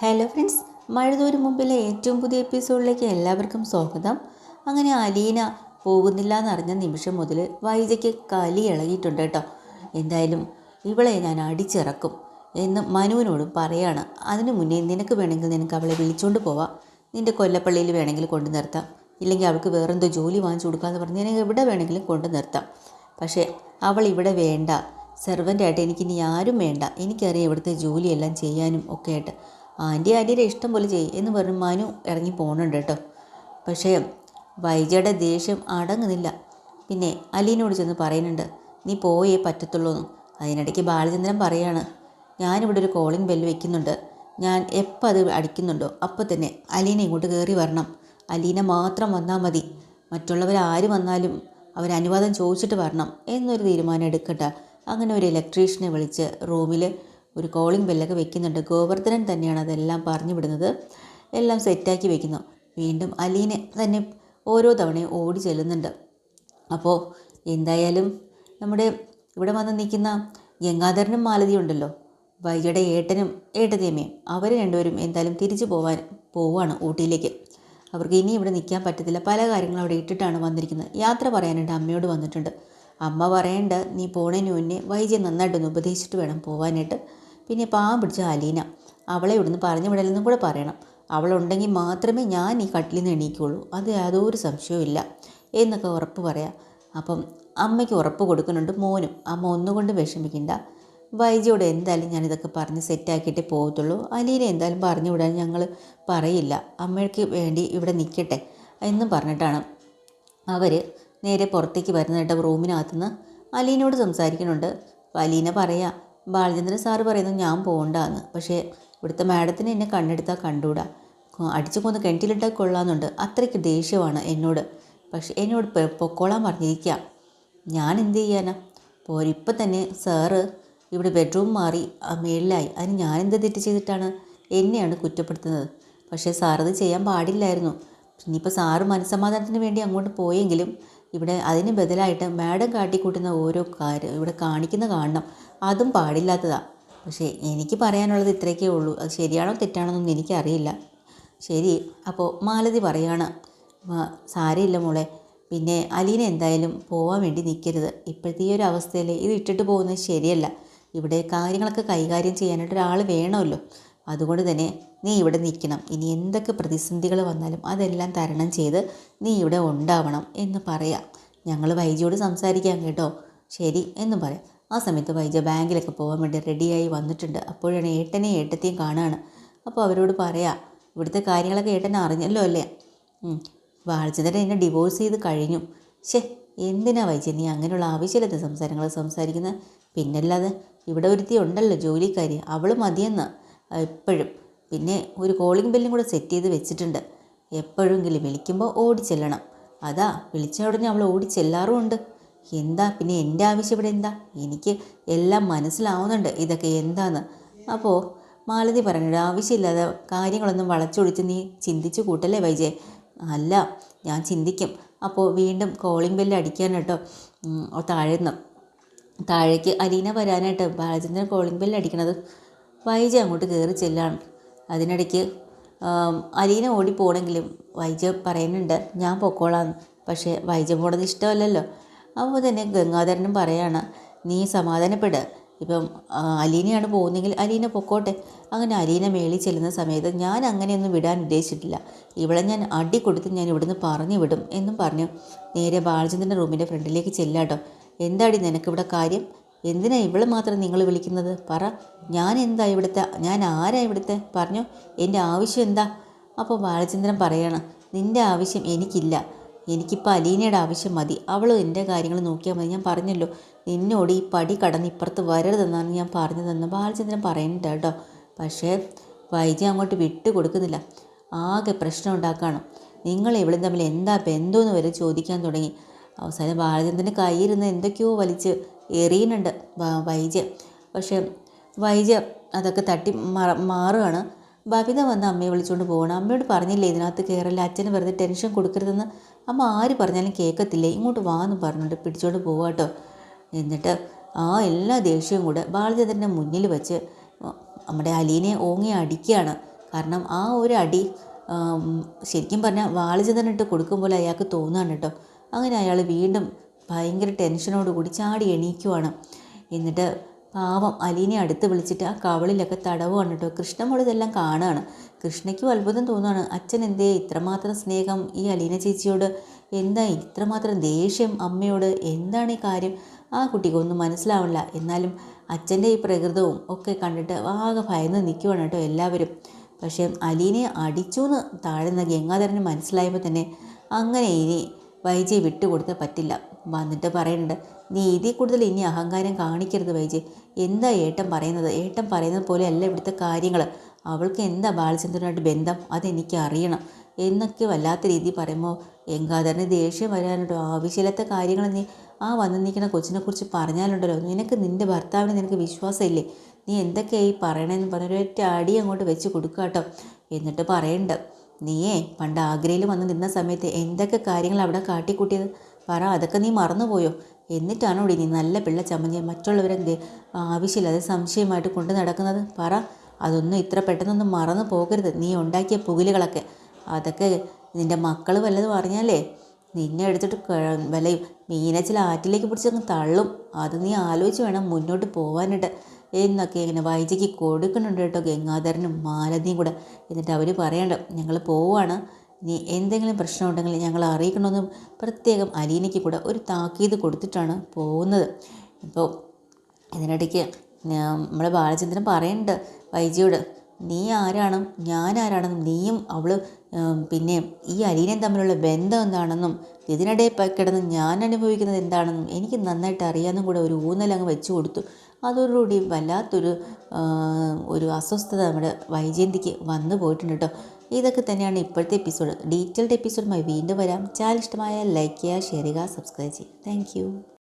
Hello friends മഴതോരും മുമ്പിലെ ഏറ്റവും പുതിയ എപ്പിസോഡിലേക്ക് എല്ലാവർക്കും സ്വാഗതം. അങ്ങനെ അലീന പോകുന്നില്ല എന്നറിഞ്ഞ നിമിഷം മുതൽ വൈജയ്ക്ക് കലി ഇളകിയിട്ടുണ്ട് കേട്ടോ. എന്തായാലും ഇവളെ ഞാൻ അടിച്ചിറക്കും എന്ന് മനുവിനോടും പറയാണ്. അതിനു മുന്നേ നിനക്ക് വേണമെങ്കിൽ നിനക്ക് അവളെ വിളിച്ചുകൊണ്ട് പോവാം. നിന്റെ കൊല്ലപ്പള്ളിയിൽ വേണമെങ്കിൽ കൊണ്ടു നിർത്താം. ഇല്ലെങ്കിൽ അവൾക്ക് വേറെന്തോ ജോലി വാങ്ങിച്ചു കൊടുക്കാമെന്ന് പറഞ്ഞ് നിനക്ക് എവിടെ വേണമെങ്കിലും കൊണ്ടു നിർത്താം. പക്ഷേ അവൾ ഇവിടെ വേണ്ട. സെർവന്റായിട്ട് എനിക്കിനി ആരും വേണ്ട. എനിക്കറിയാം ഇവിടുത്തെ ജോലിയെല്ലാം ചെയ്യാനും ഒക്കെ ആയിട്ട് ആന്റി ആന്റിയുടെ ഇഷ്ടം പോലെ ചെയ്യും എന്ന് പറഞ്ഞ് മനു ഇറങ്ങി പോകുന്നുണ്ട് കേട്ടോ. പക്ഷേ വൈജയുടെ ദേഷ്യം അടങ്ങുന്നില്ല. പിന്നെ അലീനോട് ചെന്ന് പറയുന്നുണ്ട് നീ പോയേ പറ്റത്തുള്ളൂ എന്ന്. അതിനിടയ്ക്ക് ബാലചന്ദ്രൻ പറയാണ് ഞാനിവിടെ ഒരു കോളിംഗ് ബെല്ല് വെക്കുന്നുണ്ട്. ഞാൻ എപ്പോൾ അത് അടിക്കുന്നുണ്ടോ? അപ്പോൾ തന്നെ അലീന ഇങ്ങോട്ട് കയറി വരണം. അലീന മാത്രം വന്നാൽ മതി. മറ്റുള്ളവർ ആര് വന്നാലും അവർ അനുവാദം ചോദിച്ചിട്ട് വരണം എന്നൊരു തീരുമാനം എടുക്കട്ടെ അങ്ങനെ ഒരു ഇലക്ട്രീഷ്യനെ വിളിച്ച് റൂമിൽ ഒരു കോളിംഗ് ബെല്ലൊക്കെ വെക്കുന്നുണ്ട്. ഗോവർദ്ധനൻ തന്നെയാണ് അതെല്ലാം പറഞ്ഞു വിടുന്നത്. എല്ലാം സെറ്റാക്കി വെക്കുന്നു. വീണ്ടും അലീനെ തന്നെ ഓരോ തവണയും ഓടി ചെല്ലുന്നുണ്ട്. അപ്പോൾ എന്തായാലും നമ്മുടെ ഇവിടെ വന്ന് നിൽക്കുന്ന ഗംഗാധരനും മാലതിയും ഉണ്ടല്ലോ. വൈകിയുടെ ഏട്ടനും ഏട്ടത്തിയമ്മയും അവർ രണ്ടുപേരും എന്തായാലും തിരിച്ചു പോവാൻ പോവുകയാണ് ഊട്ടിയിലേക്ക്. അവർക്ക് ഇനി ഇവിടെ നിൽക്കാൻ പറ്റത്തില്ല. പല കാര്യങ്ങളും അവിടെ ഇട്ടിട്ടാണ് വന്നിരിക്കുന്നത്. യാത്ര പറയാനുണ്ട്. അമ്മയോട് വന്നിട്ടുണ്ട്. അമ്മ പറയേണ്ട നീ പോണേനു മുന്നേ വൈജയെ നന്നായിട്ടൊന്ന് ഉപദേശിച്ചിട്ട് വേണം പോകാനായിട്ട് പിന്നെ പാവം പിടിച്ച അലീന. അവളെ ഇവിടുന്ന് പറഞ്ഞു വിടലെന്നും കൂടെ പറയണം. അവളുണ്ടെങ്കിൽ മാത്രമേ ഞാൻ ഈ കട്ടിലിൽ നിന്ന് എണീക്കുള്ളൂ. അത് യാതൊരു സംശയവും എന്നൊക്കെ ഉറപ്പ് പറയാം. അപ്പം അമ്മയ്ക്ക് ഉറപ്പ് കൊടുക്കുന്നുണ്ട് മോനും. അമ്മ ഒന്നുകൊണ്ട് വിഷമിക്കണ്ട. വൈജയോട് എന്തായാലും ഞാനിതൊക്കെ പറഞ്ഞ് സെറ്റാക്കിയിട്ടേ പോകത്തുള്ളൂ. അലീനെ എന്തായാലും പറഞ്ഞു വിടാൻ ഞങ്ങൾ പറയില്ല. അമ്മയ്ക്ക് വേണ്ടി ഇവിടെ നിൽക്കട്ടെ എന്നും പറഞ്ഞിട്ടാണ് അവർ നേരെ പുറത്തേക്ക് വരുന്നതായിട്ട് റൂമിനകത്തുനിന്ന്. അലീനോട് സംസാരിക്കുന്നുണ്ട്. അപ്പോൾ അലീന പറയാ ബാലചന്ദ്രൻ സാറ് പറയുന്നു ഞാൻ പോകണ്ടെന്ന് പക്ഷേ ഇവിടുത്തെ മാഡത്തിന് എന്നെ കണ്ണെടുത്താൽ കണ്ടുകൂടാ അടിച്ചു കൊന്ന് കിണറ്റിലിട്ടാൽ കൊള്ളാമെന്നുണ്ട് അത്രയ്ക്ക് ദേഷ്യമാണ് എന്നോട്. പക്ഷേ എന്നോട് പൊക്കോളാൻ പറഞ്ഞിരിക്കുക ഞാൻ എന്ത് ചെയ്യാനാ? പോരിപ്പം തന്നെ സാറ് ഇവിടെ ബെഡ്റൂം മാറി മേളിലായി. അതിന് ഞാൻ എന്ത് തെറ്റ് ചെയ്തിട്ടാണ് എന്നെയാണ് കുറ്റപ്പെടുത്തുന്നത്? പക്ഷേ സാറത് ചെയ്യാൻ പാടില്ലായിരുന്നു. ഇനിയിപ്പോൾ സാറ് മനസ്സമാധാനത്തിന് വേണ്ടി അങ്ങോട്ട് പോയെങ്കിലും ഇവിടെ അതിന് ബദലായിട്ട് മാഡം കാട്ടിക്കൂട്ടുന്ന ഓരോ കാര്യം ഇവിടെ കാണിക്കുന്ന കാണണം. അതും പാടില്ലാത്തതാണ് പക്ഷേ എനിക്ക് പറയാനുള്ളത് ഇത്രയൊക്കെ ഉള്ളൂ. അത് ശരിയാണോ തെറ്റാണോ എന്നൊന്നും എനിക്കറിയില്ല. ശരി അപ്പോൾ മാലതി പറയാണ് സാരമില്ല മോളെ. പിന്നെ അലീന എന്തായാലും പോകാൻ വേണ്ടി നിൽക്കരുത് ഇപ്പോഴത്തെ ഈ ഒരു അവസ്ഥയിൽ ഇത് ഇട്ടിട്ട് പോകുന്നത് ശരിയല്ല. ഇവിടെ കാര്യങ്ങളൊക്കെ കൈകാര്യം ചെയ്യാനായിട്ട് ഒരാൾ വേണമല്ലോ. അതുകൊണ്ട് തന്നെ നീ ഇവിടെ നിൽക്കണം. ഇനി എന്തൊക്കെ പ്രതിസന്ധികൾ വന്നാലും അതെല്ലാം തരണം ചെയ്ത് നീ ഇവിടെ ഉണ്ടാവണം എന്ന് പറയാം. ഞങ്ങൾ വൈജിയോട് സംസാരിക്കാം കേട്ടോ. ശരി എന്ന് പറയാം. ആ സമയത്ത് വൈജ ബാങ്കിലൊക്കെ പോകാൻ വേണ്ടി റെഡിയായി വന്നിട്ടുണ്ട്. അപ്പോഴാണ് ഏട്ടനെ ഏട്ടത്തെയും കാണുകയാണ് അപ്പോൾ അവരോട് പറയാം. ഇവിടുത്തെ കാര്യങ്ങളൊക്കെ ഏട്ടനെ അറിഞ്ഞല്ലോ അല്ലേ? വാഴ്ചതരെ എന്നെ ഡിവോഴ്സ് ചെയ്ത് കഴിഞ്ഞു. ശേ എന്തിനാ വൈജ? നീ അങ്ങനെയുള്ള ആവശ്യമില്ലാത്ത സംസാരങ്ങൾ സംസാരിക്കുന്നത് പിന്നല്ലാതെ ഇവിടെ ഒരുത്തി ഉണ്ടല്ലോ ജോലിക്കാരി. അവൾ മതിയെന്ന്. എപ്പോഴും പിന്നെ ഒരു കോളിംഗ് ബെല്ലും കൂടെ സെറ്റ് ചെയ്ത് വെച്ചിട്ടുണ്ട്. എപ്പോഴെങ്കിലും വിളിക്കുമ്പോൾ ഓടി ചെല്ലണം. അതാ വിളിച്ച ഉടനെ അവൾ ഓടി ചെല്ലാറുമുണ്ട്. എന്താ പിന്നെ എന്റെ ആവശ്യം ഇവിടെ എന്താ? എനിക്ക് എല്ലാം മനസ്സിലാവുന്നുണ്ട് ഇതൊക്കെ എന്താന്ന്. അപ്പോൾ മാലതി പറഞ്ഞിട്ട് ആവശ്യമില്ലാതെ കാര്യങ്ങളൊന്നും വളച്ചൊടിച്ച് നീ ചിന്തിച്ചു കൂട്ടല്ലേ വൈജയ്? അല്ല ഞാൻ ചിന്തിക്കും. അപ്പോൾ വീണ്ടും കോളിംഗ് ബെല്ല് അടിക്കാൻ കേട്ടോ താഴെന്ന് താഴേക്ക് അലീന വരാനായിട്ട് ബാലചന്ദ്രൻ കോളിംഗ് ബെല്ല് അടിക്കണത്. വൈജ അങ്ങോട്ട് കയറി ചെല്ലാണ്. അതിനിടയ്ക്ക് അലീന ഓടി പോണെങ്കിലും വൈജ പറയുന്നുണ്ട് ഞാൻ പൊക്കോളാന്ന്. പക്ഷേ വൈജ പോണത് ഇഷ്ടമല്ലല്ലോ. അപ്പോൾ തന്നെ ഗംഗാധരനും പറയാണ് നീ സമാധാനപ്പെട്. ഇപ്പം അലീനയാണ് പോകുന്നതെങ്കിൽ അലീന പൊക്കോട്ടെ. അങ്ങനെ അലീന മേളിൽ ചെല്ലുന്ന സമയത്ത് ഞാൻ അങ്ങനെയൊന്നും വിടാൻ ഉദ്ദേശിച്ചിട്ടില്ല. ഇവിടെ ഞാൻ അടി കൊടുത്ത് ഞാൻ ഇവിടുന്ന് പറഞ്ഞു വിടും എന്നും പറഞ്ഞു. നേരെ ബാലചന്ദ്രന്റെ റൂമിന്റെ ഫ്രണ്ടിലേക്ക് ചെല്ലാട്ടോ. എന്താടി നിനക്കിവിടെ കാര്യം? എന്തിനാ ഇവളെ മാത്രം നിങ്ങൾ വിളിക്കുന്നത്? പറ. ഞാൻ എന്താ ഇവിടുത്തെ? ഞാൻ ആരാ ഇവിടുത്തെ? പറഞ്ഞു. എന്റെ ആവശ്യം എന്താ? അപ്പോൾ ബാലചന്ദ്രൻ പറയണം നിന്റെ ആവശ്യം എനിക്കില്ല. എനിക്കിപ്പോൾ അലീനയുടെ ആവശ്യം മതി. അവൾ എന്റെ കാര്യങ്ങൾ നോക്കിയാൽ മതി. ഞാൻ പറഞ്ഞല്ലോ നിന്നോട് ഈ പടി കടന്ന് ഇപ്പുറത്ത് വരരുതെന്നാണ് ഞാൻ പറഞ്ഞതെന്ന് ബാലചന്ദ്രൻ പറയുന്നുണ്ട് കേട്ടോ. പക്ഷേ വൈജി അങ്ങോട്ട് വിട്ടു കൊടുക്കുന്നില്ല. ആകെ പ്രശ്നം ഉണ്ടാക്കണം. നിങ്ങൾ ഇവളും തമ്മിൽ എന്താ ബന്ധമെന്ന് വരെ ചോദിക്കാൻ തുടങ്ങി. അവസാനം ബാലചന്ദ്രന്റെ കയ്യിരുന്ന് എന്തൊക്കെയോ വലിച്ച് എറിയുന്നുണ്ട്. വൈജ പക്ഷേ വൈജ അതൊക്കെ തട്ടി മാറുകയാണ്. ബബിത വന്ന് അമ്മയെ വിളിച്ചുകൊണ്ട് പോകണം അമ്മയോട് പറഞ്ഞില്ലേ ഇതിനകത്ത് കയറല്ല അച്ഛന് വെറുതെ ടെൻഷൻ കൊടുക്കരുതെന്ന്. അമ്മ ആര് പറഞ്ഞാലും കേൾക്കത്തില്ലേ ഇങ്ങോട്ട് വാ എന്ന് പറഞ്ഞിട്ട് പിടിച്ചോണ്ട് പോവാട്ടോ എന്നിട്ട് ആ എല്ലാ ദേഷ്യവും കൂടെ ബാലചന്ദ്രന്റെ മുന്നിൽ വെച്ച് നമ്മുടെ അലീനെ ഓങ്ങി അടിക്കുകയാണ് കാരണം ആ ഒരു അടി ശരിക്കും പറഞ്ഞാൽ വാളിചന്ദ്രനിട്ട് കൊടുക്കും പോലെ അയാൾക്ക് തോന്നുകയാണ് കേട്ടോ അങ്ങനെ അയാൾ വീണ്ടും ഭയങ്കര ടെൻഷനോട് കൂടി ചാടി എണീക്കുവാണ്. എന്നിട്ട് പാവം അലീനെ അടുത്ത് വിളിച്ചിട്ട് ആ കവളിലൊക്കെ തടവുകയാണ് കേട്ടോ കൃഷ്ണമോൾ ഇതെല്ലാം കാണുകയാണ് കൃഷ്ണയ്ക്കും അത്ഭുതം തോന്നുകയാണ് അച്ഛൻ എന്തേ ഇത്രമാത്രം സ്നേഹം ഈ അലീന ചേച്ചിയോട്? എന്താ ഇത്രമാത്രം ദേഷ്യം അമ്മയോട്? എന്താണ് ഈ കാര്യം? ആ കുട്ടിക്കൊന്നും മനസ്സിലാവില്ല എന്നാലും അച്ഛന്റെ ഈ പ്രകൃതവും ഒക്കെ കണ്ടിട്ട് ആകെ ഭയന്ന് നിൽക്കുവാണ് കേട്ടോ എല്ലാവരും. പക്ഷേ അലീനെ അടിച്ചു എന്ന് താഴ്ന്ന ഗംഗാധരന് മനസ്സിലായപ്പോൾ തന്നെ അങ്ങനെ ഇനി വൈജയെ വിട്ടുകൊടുത്ത് പറ്റില്ല. വന്നിട്ട് പറയുന്നുണ്ട് നീ ഇതിൽ കൂടുതൽ ഇനി അഹങ്കാരം കാണിക്കരുത് വൈജി. എന്താ ഏട്ടൻ പറയുന്നത്? ഏട്ടൻ പറയുന്നത് പോലെയല്ല ഇവിടുത്തെ കാര്യങ്ങൾ. അവൾക്ക് എന്താ ബാലചന്ദ്രനായിട്ട് ബന്ധം? അതെനിക്ക് അറിയണം. എന്നൊക്കെ വല്ലാത്ത രീതി പറയുമ്പോൾ ഗംഗാധരന് ദേഷ്യം വരാനുണ്ടോ? ആവശ്യമില്ലാത്ത കാര്യങ്ങൾ നീ ആ വന്നു നിൽക്കുന്ന കൊച്ചിനെക്കുറിച്ച് പറഞ്ഞാലുണ്ടല്ലോ. നിനക്ക് നിന്റെ ഭർത്താവിന് നിനക്ക് വിശ്വാസമില്ലേ? നീ എന്തൊക്കെയായി പറയണമെന്ന് പറഞ്ഞൊരൊറ്റ അടി അങ്ങോട്ട് വെച്ച് കൊടുക്കുക കേട്ടോ. എന്നിട്ട് പറയണ്ട നീയേ പണ്ട് ആഗ്രയിൽ വന്ന് നിന്ന സമയത്ത് എന്തൊക്കെ കാര്യങ്ങൾ അവിടെ കാട്ടിക്കൂട്ടിയത്? പറ അതൊക്കെ നീ മറന്നുപോയോ? എന്നിട്ടാണോ നീ നല്ല പിള്ള ചമ്മഞ്ഞ് മറ്റുള്ളവരെന്ത് ആവശ്യമില്ലാതെ സംശയമായിട്ട് കൊണ്ടു നടക്കുന്നത്? പറ അതൊന്നും ഇത്ര പെട്ടെന്നൊന്നും മറന്നു പോകരുത്. നീ ഉണ്ടാക്കിയ പുകിലുകളൊക്കെ. അതൊക്കെ നിന്റെ മക്കൾ വല്ലതും അറിഞ്ഞാലേ? നിന്നെ എടുത്തിട്ട് വലയും മീനച്ചിൽ ആറ്റിലേക്ക് പിടിച്ചങ്ങ് തള്ളും. അത് നീ ആലോചിച്ച് വേണം മുന്നോട്ട് പോകാനായിട്ട് എന്നൊക്കെ ഇങ്ങനെ വൈജയ്ക്ക് കൊടുക്കുന്നുണ്ട് കേട്ടോ ഗംഗാധരനും മാലതിയും കൂടെ. എന്നിട്ട് അവർ പറയണ്ട ഞങ്ങൾ പോവാണ്. ഇനി എന്തെങ്കിലും പ്രശ്നമുണ്ടെങ്കിൽ ഞങ്ങൾ അറിയിക്കണമെന്ന് പ്രത്യേകം അലീനയ്ക്ക് കൂടെ ഒരു താക്കീത് കൊടുത്തിട്ടാണ് പോകുന്നത്. ഇപ്പോൾ ഇതിനിടയ്ക്ക് നമ്മളെ ബാലചന്ദ്രൻ പറയുന്നുണ്ട് വൈജിയോട് നീ ആരാണ്? ഞാൻ ആരാണെന്നും നീയും അവൾ പിന്നെ ഈ അലീനയും തമ്മിലുള്ള ബന്ധം എന്താണെന്നും ഇതിനിടെ കിടന്ന് ഞാൻ അനുഭവിക്കുന്നത് എന്താണെന്നും എനിക്ക് നന്നായിട്ട് അറിയാമെന്നും കൂടെ ഒരു ഊന്നലങ്ങ് വെച്ചു കൊടുത്തു. അതോടുകൂടി വല്ലാത്തൊരു ഒരു അസ്വസ്ഥത നമ്മുടെ വൈജയന്തിക്ക് വന്നു പോയിട്ടുണ്ട് കേട്ടോ ഇതൊക്കെ തന്നെയാണ് ഇപ്പോഴത്തെ എപ്പിസോഡ്. ഡീറ്റെയിൽഡ് എപ്പിസോഡുമായി വീണ്ടും വരാം. ചാനൽ ഇഷ്ടമായ ലൈക്ക് ചെയ്യുക ഷെയർ ചെയ്യുക സബ്സ്ക്രൈബ് ചെയ്യുക. താങ്ക്